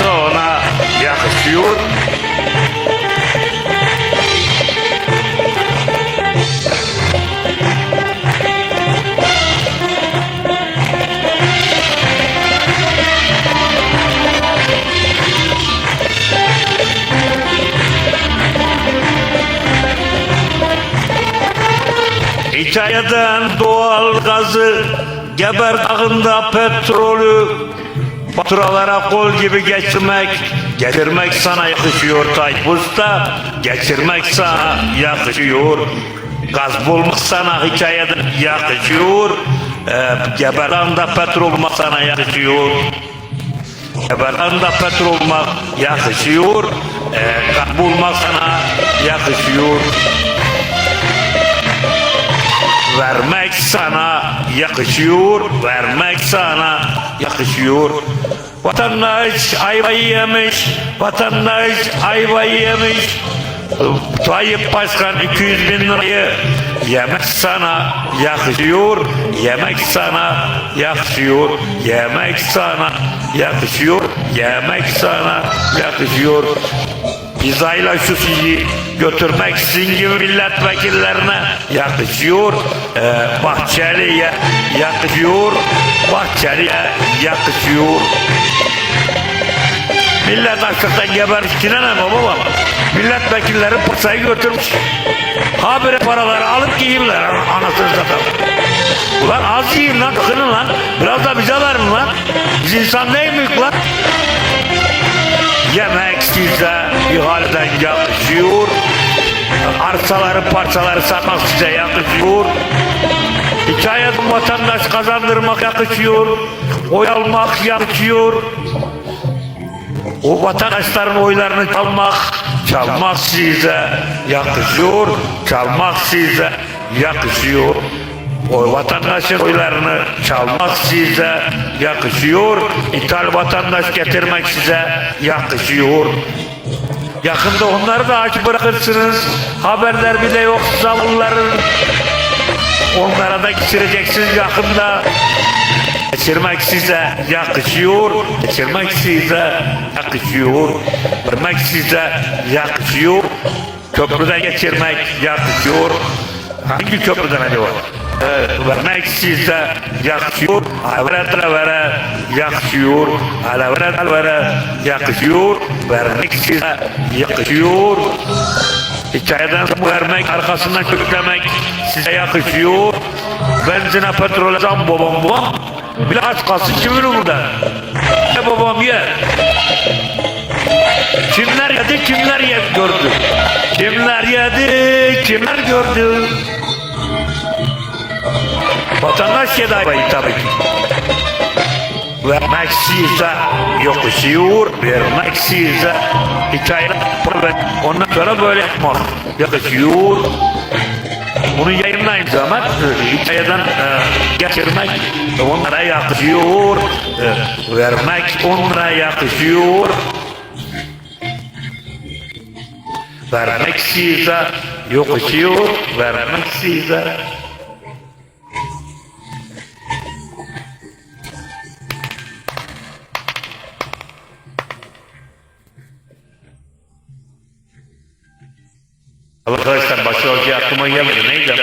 vermek sana yakışıyor. Hikayeden doğal gazı, Geber Dağı'nda petrolü, faturalara kol gibi geçirmek, getirmek sana yakışıyor Tayyip Usta, geçirmek sana yakışıyor. Gaz bulmak sana hikayeden yakışıyor, ee, Geber Dağı'nda petrol sana yakışıyor. Geber Dağı'nda petrol yakışıyor, ee, gaz bulmak sana yakışıyor. Vermek sana yakışıyor, vermek sana yakışıyor. Vatandaş ayvayı yemiş, vatandaş ayvayı yemiş. Tayyip Başkan 200 bin lirayı yemek sana yakışıyor, yemek sana yakışıyor, yemek sana yakışıyor, yemek sana yakışıyor. Pizzayla şu sizi götürmek sizin gibi milletvekillerine yakışıyor. Ee, Bahçeli'ye yakışıyor. Bahçeli'ye yakışıyor. Millet açlıktan gebermiş. Kine ne baba? Milletvekilleri pırsayı götürmüş. Habire paraları alıp giyirler anasını satın. Ulan az yiyin lan, kının lan. Biraz da bize verin lan. Biz insan miyiz lan? Yemek size ihaleden yakışıyor. Arsaları parçaları satmak size yakışıyor. Hikayet vatandaş kazandırmak yakışıyor. Oy almak yakışıyor. O vatandaşların oylarını çalmak, çalmak size yakışıyor. Çalmak size yakışıyor. O vatandaşın oylarını çalmak size yakışıyor. İthal vatandaş getirmek size yakışıyor. Yakında onları da aç bırakırsınız. Haberler bile yok zavallıların. Onlara da geçireceksiniz yakında. Geçirmek size yakışıyor. Geçirmek size yakışıyor. Vermek size yakışıyor. Köprüden geçirmek yakışıyor. Hangi köprüden acaba? Vermek yakışıyor. Alavere vere yakışıyor. Alavere vere yakışıyor. Vermek size yakışıyor. Hikayeden vermek, arkasından köklemek size yakışıyor. Benzine petrole zam babam babam. Bile aç kalsın kimin umurda? Ye babam ye. Kimler yedi, kimler yedi gördü. Kimler yedi, kimler gördü. Vatandaş ayvayı tabii ki. Vermek size yakışıyor, vermek size hikaye ondan sonra böyle yapmak yakışıyor. Bunu yayınlayın zaman e, hikayeden e, geçirmek onlara yakışıyor, e, vermek onlara yakışıyor. Vermek size yakışıyor, vermek size Arkadaşlar başörtü aklıma gelmedi. Neydi?